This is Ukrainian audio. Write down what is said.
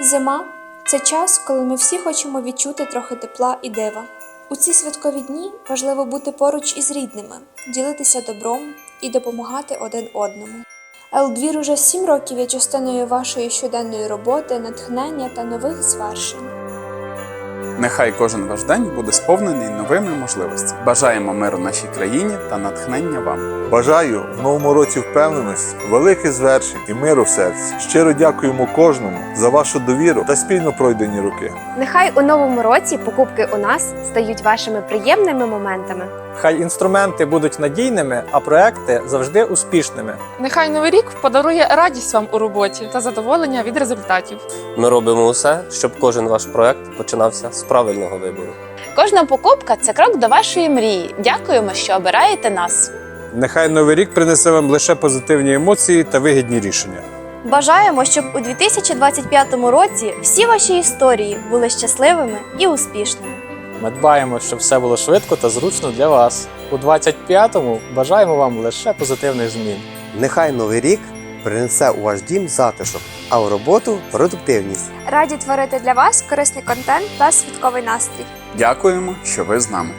Зима це час, коли ми всі хочемо відчути трохи тепла і дива. У ці святкові дні важливо бути поруч із рідними, ділитися добром і допомагати один одному. Елдвір уже сім років є частиною вашої щоденної роботи, натхнення та нових звершень. Нехай кожен ваш день буде сповнений новими можливостями. Бажаємо миру нашій країні та натхнення вам. Бажаю в новому році впевненості, великих звершень і миру в серці. Щиро дякуємо кожному за вашу довіру та спільно пройдені роки. Нехай у новому році покупки у нас стають вашими приємними моментами. Хай інструменти будуть надійними, а проекти завжди успішними. Нехай новий рік подарує радість вам у роботі та задоволення від результатів. Ми робимо усе, щоб кожен ваш проект починався з правильного вибору. Кожна покупка це крок до вашої мрії. Дякуємо, що обираєте нас. Нехай новий рік принесе вам лише позитивні емоції та вигідні рішення. Бажаємо, щоб у 2025 році всі ваші історії були щасливими і успішними. Ми дбаємо, щоб все було швидко та зручно для вас. У 25-му бажаємо вам лише позитивних змін. Нехай новий рік принесе у ваш дім затишок, а у роботу продуктивність. Раді творити для вас корисний контент та святковий настрій. Дякуємо, що ви з нами.